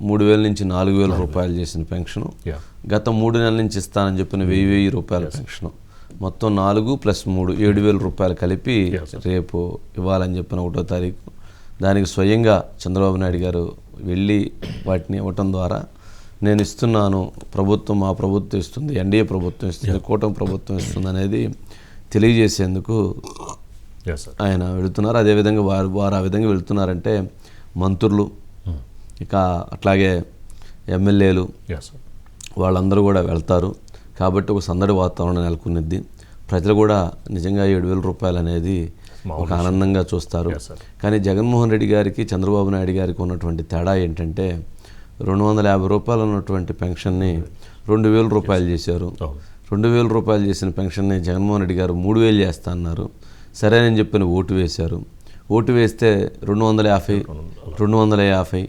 మూడు వేల నుంచి నాలుగు. వేల రూపాయలు చేసిన పెన్షను. గత మూడు నెలల నుంచి ఇస్తానని చెప్పిన వెయ్యి వెయ్యి రూపాయల పెన్షన్. మొత్తం నాలుగు ప్లస్ మూడు ఏడు వేల రూపాయలు కలిపి రేపు ఇవ్వాలని చెప్పిన ఒకటో తారీఖు. దానికి స్వయంగా చంద్రబాబు నాయుడు గారు వెళ్ళి వాటిని ఇవ్వటం ద్వారా నేను ఇస్తున్నాను ప్రభుత్వం మా ప్రభుత్వం ఇస్తుంది ఎన్డీఏ ప్రభుత్వం ఇస్తుంది కూటమి ప్రభుత్వం ఇస్తుంది అనేది తెలియజేసేందుకు ఆయన వెళుతున్నారు. అదేవిధంగా వారు వారు ఆ విధంగా వెళుతున్నారంటే మంత్రులు ఇక అట్లాగే ఎమ్మెల్యేలు వాళ్ళందరూ కూడా వెళ్తారు. కాబట్టి ఒక సందడి వాతావరణం నెలకొనిద్ది. ప్రజలు కూడా నిజంగా ఏడు వేల రూపాయలు అనేది ఒక ఆనందంగా చూస్తారు. కానీ జగన్మోహన్ రెడ్డి గారికి చంద్రబాబు నాయుడు గారికి ఉన్నటువంటి తేడా ఏంటంటే రెండు వందల యాభై రూపాయలు ఉన్నటువంటి పెన్షన్ని రెండు వేల రూపాయలు చేశారు. అవును రెండు వేల రూపాయలు చేసిన పెన్షన్ని జగన్మోహన్ రెడ్డి గారు మూడు వేలు చేస్తా అన్నారు సరేనని చెప్పిన ఓటు వేశారు. ఓటు వేస్తే రెండు వందల యాభై రెండు వందల యాభై.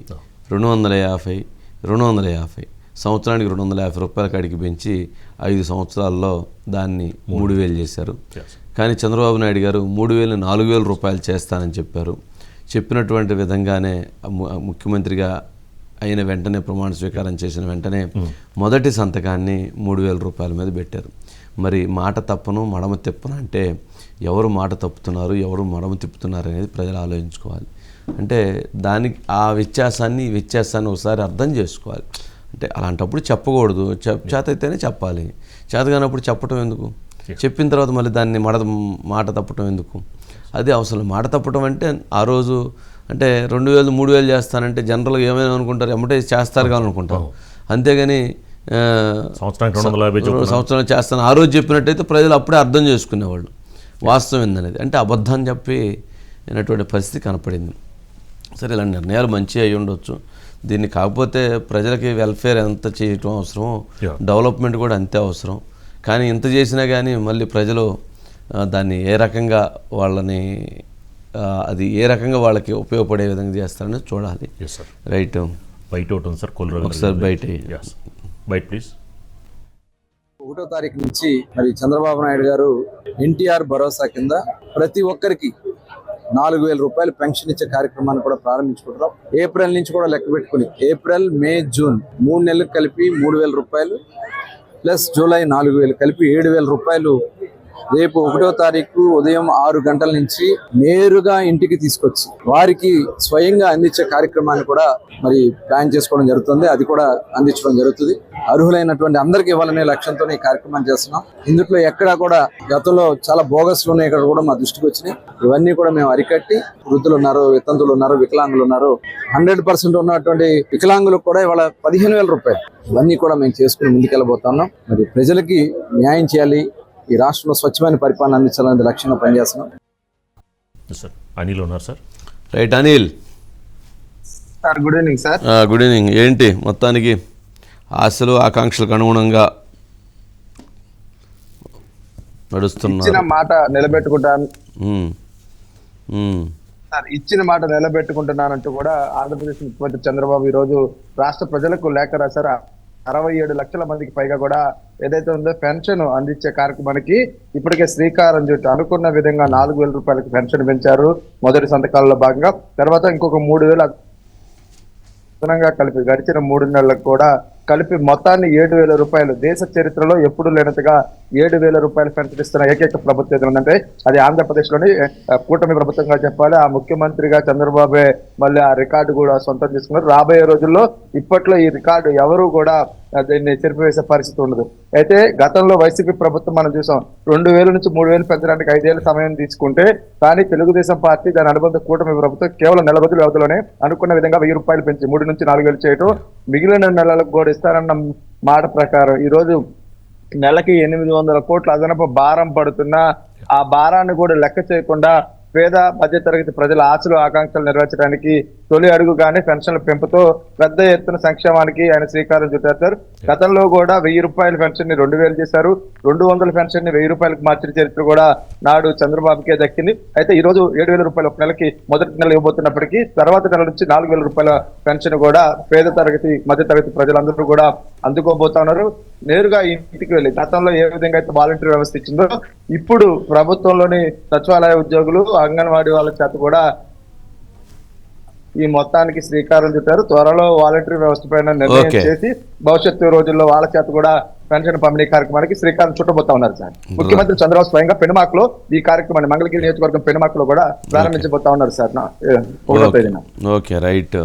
రెండు వందల యాభై రెండు వందల యాభై. సంవత్సరానికి రెండు వందల యాభై రూపాయల కాడికి పెంచి ఐదు సంవత్సరాల్లో దాన్ని మూడు. వేలు చేశారు. కానీ చంద్రబాబు నాయుడు గారు మూడు వేలు నాలుగు వేల రూపాయలు చేస్తానని చెప్పారు. చెప్పినటువంటి విధంగానే ముఖ్యమంత్రిగా అయిన వెంటనే ప్రమాణ స్వీకారం చేసిన వెంటనే మొదటి సంతకాన్ని మూడు వేల రూపాయల మీద పెట్టారు. మరి మాట తప్పను మడమ తిప్పను అంటే ఎవరు మాట తప్పుతున్నారు ఎవరు మడమ తిప్పుతున్నారు అనేది ప్రజలు ఆలోచించుకోవాలి. అంటే దానికి ఆ వ్యత్యాసాన్ని వ్యత్యాసాన్ని ఒకసారి అర్థం చేసుకోవాలి. అంటే అలాంటప్పుడు చెప్పకూడదు. చెప్ చేత అయితేనే చెప్పాలి. చేత కానప్పుడు చెప్పటం ఎందుకు? చెప్పిన తర్వాత మళ్ళీ దాన్ని మడ మాట తప్పటం ఎందుకు? అది అవసరం. మాట తప్పటం అంటే ఆ రోజు అంటే రెండు వేలు మూడు వేలు చేస్తానంటే జనరల్గా ఏమైనా అనుకుంటారు? ఎమ్మటే చేస్తారు కానీ అనుకుంటారు. అంతేగాని యాభై చొప్పున? సంవత్సరం చేస్తాను. ఆ రోజు చెప్పినట్టయితే ప్రజలు అప్పుడే అర్థం చేసుకునేవాళ్ళు. వాస్తవం ఏందనేది? అంటే అబద్ధం చెప్పి అయినటువంటి పరిస్థితి కనపడింది. సరే ఇలాంటి నిర్ణయాలు మంచి అయి ఉండొచ్చు. దీన్ని కాకపోతే ప్రజలకి వెల్ఫేర్ ఎంత చేయటం అవసరమో. డెవలప్మెంట్ కూడా అంతే అవసరం. కానీ ఇంత చేసినా కానీ మళ్ళీ ప్రజలు దాన్ని ఏ రకంగా వాళ్ళని అది ఏ రకంగా వాళ్ళకి ఉపయోగపడే విధంగా చేస్తారని చూడాలి. రైట్ బయట ఒకటి ఉంది సార్ ఒకసారి బయట బయట ప్లీజ్ ఒకటో తారీఖు నుంచి మరి చంద్రబాబు నాయుడు గారు ఎన్టీఆర్ భరోసా కింద ప్రతి ఒక్కరికి నాలుగు వేల రూపాయలు పెన్షన్ ఇచ్చే కార్యక్రమాన్ని కూడా ప్రారంభించుకుంటున్నాం. ఏప్రిల్ నుంచి కూడా లెక్క పెట్టుకుని ఏప్రిల్ మే జూన్ మూడు నెలలకు కలిపి మూడు వేల రూపాయలు ప్లస్ జూలై నాలుగు వేలు కలిపి ఏడు వేల రూపాయలు రేపు ఒకటో తారీఖు ఉదయం ఆరు గంటల నుంచి నేరుగా ఇంటికి తీసుకొచ్చి వారికి స్వయంగా అందించే కార్యక్రమాన్ని కూడా మరి ప్లాన్ చేసుకోవడం జరుగుతుంది. అది కూడా అందించడం జరుగుతుంది. అర్హులైనటువంటి అందరికి ఇవ్వాలనే లక్ష్యంతో ఈ కార్యక్రమం చేస్తున్నాం. ఇందులో ఎక్కడా కూడా గతంలో చాలా బోగస్లు ఉన్నాయి. ఇక్కడ కూడా మా దృష్టికి వచ్చినాయి. ఇవన్నీ కూడా మేము అరికట్టి వృద్ధులు ఉన్నారు వితంతులు ఉన్నారు వికలాంగులు ఉన్నారు హండ్రెడ్ పర్సెంట్ ఉన్నటువంటి వికలాంగులకు కూడా ఇవాళ పదిహేను వేల రూపాయలు. ఇవన్నీ కూడా మేము చేసుకుని ముందుకెళ్ళబోతున్నాం. మరి ప్రజలకి న్యాయం చేయాలి. ఈ రాష్ట్రంలో స్వచ్ఛమైన పరిపాలన అందించాలనే లక్ష్యంగా పనిచేస్తున్నాం. సార్ అనిల్ ఉన్నారు sir right Anil. Sir good evening sir ఆ, గుడ్ ఈవినింగ్ ఏంటి మొత్తానికి ఆశలు ఆకాంక్షలకు అనుగుణంగా ఇచ్చిన నడుస్తున్నారు మాట నిలబెట్టుకుంటాను. సార్ ఇచ్చిన మాట నిలబెట్టుకుంటున్నానంటూ కూడా ఆంధ్రప్రదేశ్ ముఖ్యమంత్రి చంద్రబాబు ఈ రోజు రాష్ట్ర ప్రజలకు లేఖ రాశారు. అరవై ఏడు లక్షల మందికి పైగా కూడా ఏదైతే ఉందో పెన్షన్ అందించే కార్యక్రమానికి ఇప్పటికే శ్రీకారం చుట్టూ అనుకున్న విధంగా నాలుగు వేల రూపాయలకి పెన్షన్ పెంచారు మొదటి సంతకాలలో భాగంగా. తర్వాత ఇంకొక మూడు వేల అదనంగా కలిపి గడిచిన మూడు నెలలకు కూడా కలిపి మొత్తాన్ని ఏడు వేల రూపాయలు దేశ చరిత్రలో ఎప్పుడు లేనట్టుగా ఏడు వేల రూపాయలు పెన్షన్ ఏకైక ప్రభుత్వం ఏదైనా ఉందంటే అది ఆంధ్రప్రదేశ్లోని కూటమి ప్రభుత్వంగా చెప్పాలి. ఆ ముఖ్యమంత్రిగా చంద్రబాబే మళ్ళీ ఆ రికార్డు కూడా సొంతం చేసుకున్నారు. రాబోయే రోజుల్లో ఇప్పట్లో ఈ రికార్డు ఎవరు కూడా చెరిపివేసే పరిస్థితి ఉండదు. అయితే గతంలో వైసీపీ ప్రభుత్వం మనం చూసాం రెండు వేల నుంచి మూడు వేలు పెంచడానికి ఐదేళ్ళ సమయం తీసుకుంటే కానీ తెలుగుదేశం పార్టీ దాని అనుబంధ కూటమి ప్రభుత్వం కేవలం నెల రోజుల వ్యవధిలోనే అనుకున్న విధంగా వెయ్యి రూపాయలు పెంచి మూడు నుంచి నాలుగు వేలు చేయటం మిగిలిన నెలలకు కూడా ఇస్తారన్న మాట ప్రకారం ఈ రోజు నెలకి ఎనిమిది వందల కోట్ల అదనపు భారం పడుతున్న ఆ భారాన్ని కూడా లెక్క చేయకుండా పేద మధ్య తరగతి ప్రజల ఆశలు ఆకాంక్షలు నెరవేర్చడానికి తొలి అడుగుగానే పెన్షన్ల పెంపుతో పెద్ద ఎత్తున సంక్షేమానికి ఆయన శ్రీకారం చుట్టారు. సార్ గతంలో కూడా వెయ్యి రూపాయల పెన్షన్ని రెండు వేలు చేశారు. రెండు వందల పెన్షన్ని వెయ్యి రూపాయలకు మార్చిన చరిత్ర కూడా నాడు చంద్రబాబుకే దక్కింది. అయితే ఈ రోజు ఏడు వేల రూపాయలు ఒక నెలకి మొదటి నెల ఇవ్వబోతున్నప్పటికీ తర్వాత నెల నుంచి నాలుగు వేల రూపాయల పెన్షన్ కూడా పేద తరగతి మధ్య తరగతి ప్రజలందరూ కూడా అందుకోబోతా ఉన్నారు. నేరుగా ఇంటికి వెళ్ళి గతంలో ఏ విధంగా అయితే వాలంటీర్ వ్యవస్థ ఇచ్చిందో ఇప్పుడు ప్రభుత్వంలోని సచివాలయ ఉద్యోగులు అంగన్వాడీ వాళ్ళ చేత కూడా ఈ మొత్తానికి శ్రీకారం చుట్టారు. త్వరలో వాలంటరీ వ్యవస్థ పైన నిర్ణయం. చేసి భవిష్యత్తు రోజుల్లో వాళ్ళ చేత కూడా పెన్షన్ పంపిణీ కార్యక్రమానికి శ్రీకారం చుట్టబోతా ఉన్నారు సార్. ముఖ్యమంత్రి చంద్రబాబు స్వయంగా పెనుమాకులో ఈ కార్యక్రమాన్ని మంగళగిరి నియోజకవర్గం పెనుమాకులో కూడా ప్రారంభించబోతా ఉన్నారు సార్. ఒకటో తేదీన. Okay right